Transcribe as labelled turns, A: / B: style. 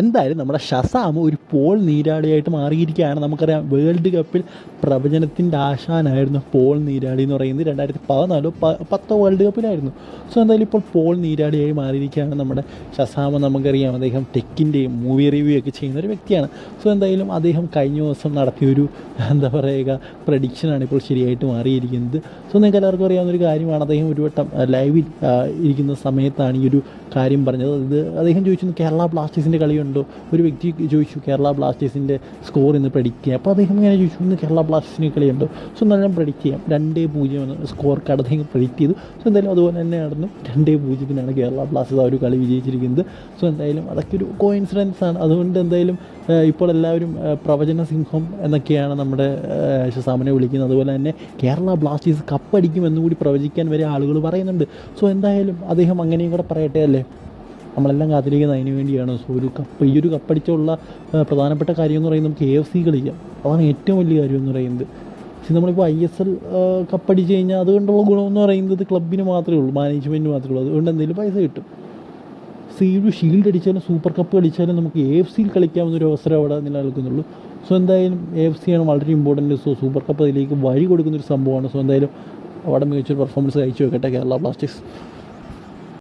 A: എന്തായാലും നമ്മുടെ ഷസാമ് ഒരു പോൾ നീരാളിയായിട്ട് മാറിയിരിക്കുകയാണ്. നമുക്കറിയാം വേൾഡ് കപ്പിൽ പ്രവചനത്തിന്റെ ആശാനായിരുന്നു പോൾ നീരാളി എന്ന് പറയുന്നത്. രണ്ടായിരത്തി പതിനാലോ പത്തോ വേൾഡ് കപ്പിലായിരുന്നു. സോ എന്തായാലും ഇപ്പോൾ പോൾ നീരാളിയായി മാറിയിരിക്കുകയാണ് നമ്മുടെ ഷസാമ. നമുക്കറിയാം അദ്ദേഹം ടെക്കിന്റെയും മൂവി റിവ്യൂ ഒക്കെ ചെയ്യുന്ന ഒരു വ്യക്തിയാണ്. സോ എന്തായാലും അദ്ദേഹം കഴിഞ്ഞ ദിവസം നടത്തിയൊരു എന്താ പറയുക പ്രഡിക്ഷനാണ് ഇപ്പോൾ ശരിയായിട്ട് മാറിയിരിക്കുന്നത്. സോ നിങ്ങൾക്ക് എല്ലാവർക്കും അറിയാവുന്ന ഒരു കാര്യമാണ്. അദ്ദേഹം ഒരു വട്ടം ലൈവിൽ ഇരിക്കുന്ന സമയത്താണ് ഈ ഒരു കാര്യം പറഞ്ഞത്. ഇത് അദ്ദേഹം ചോദിച്ചു കേരള ബ്ലാസ്റ്റേഴ്സിന്റെ കളിയുണ്ടോ? ഒരു വ്യക്തി ചോദിച്ചു കേരള ബ്ലാസ്റ്റേഴ്സിന്റെ സ്കോർ ഇന്ന് പ്രഡിക്റ്റ് ചെയ്യാം. അപ്പോൾ അദ്ദേഹം ഇങ്ങനെ ചോദിച്ചു ഇന്ന് കേരള ബ്ലാസ്റ്റേഴ്സിന് കളിയുണ്ടോ? സോ എന്നാലും പ്രഡിക്റ്റ് ചെയ്യാം. രണ്ടേ പൂജ്യം എന്ന് സ്കോർ കാർഡ് അദ്ദേഹം പ്രഡിക്റ്റ് ചെയ്തു. സോ എന്തായാലും അതുപോലെ തന്നെ നടന്നു രണ്ടേ പൂജ്യത്തിനാണ് കേരള ബ്ലാസ്റ്റേഴ്സ് ആ ഒരു കളി വിജയിച്ചിരിക്കുന്നത്. സോ എന്തായാലും അതൊക്കെ ഒരു കോയിൻസിഡൻസ് ആണ്. അതുകൊണ്ട് എന്തായാലും ഇപ്പോൾ എല്ലാവരും പ്രവചന സിംഹം എന്നൊക്കെയാണ് നമ്മുടെ ശസാമനെ വിളിക്കുന്നത്. അതുപോലെ തന്നെ കേരള ബ്ലാസ്റ്റേഴ്സ് കപ്പടിക്കുമെന്നും കൂടി പ്രവചിക്കാൻ വരെ ആളുകൾ പറയുന്നുണ്ട്. സോ എന്തായാലും അദ്ദേഹം അങ്ങനെയും കൂടെ പറയട്ടെ അല്ലേ? നമ്മളെല്ലാം കാത്തിരിക്കുന്നത് അതിന് വേണ്ടിയാണ്. സോ ഒരു കപ്പ് ഈ ഒരു കപ്പടിച്ചുള്ള പ്രധാനപ്പെട്ട കാര്യം എന്ന് പറയുന്നത് നമുക്ക് എ എഫ് സി കളിക്കാം. അതാണ് ഏറ്റവും വലിയ കാര്യം എന്ന് പറയുന്നത്. പക്ഷേ നമ്മളിപ്പോൾ ഐ എസ് എൽ കപ്പടിച്ച് കഴിഞ്ഞാൽ അതുകൊണ്ടുള്ള ഗുണമെന്ന് പറയുന്നത് ക്ലബിന് മാത്രമേ ഉള്ളൂ മാനേജ്മെന്റിന് മാത്രമേ ഉള്ളൂ. അതുകൊണ്ട് എന്തെങ്കിലും പൈസ കിട്ടും. സി യു ഷീൽഡ് അടിച്ചാലും സൂപ്പർ കപ്പ് കളിച്ചാലും നമുക്ക് എ എഫ് സിയിൽ കളിക്കാവുന്ന ഒരു അവസരം അവിടെ നിലനിൽക്കുന്നുള്ളൂ. സോ എന്തായാലും എ എഫ് സി ആണ് വളരെ ഇമ്പോർട്ടന്റ് സോ സൂപ്പർ കപ്പ് അതിലേക്ക് വഴി കൊടുക്കുന്ന ഒരു സംഭവമാണ്. സോ എന്തായാലും അവിടെ മികച്ചൊരു പെർഫോമൻസ് കഴിച്ചു വെക്കട്ടെ കേരള ബ്ലാസ്റ്റേഴ്സ്.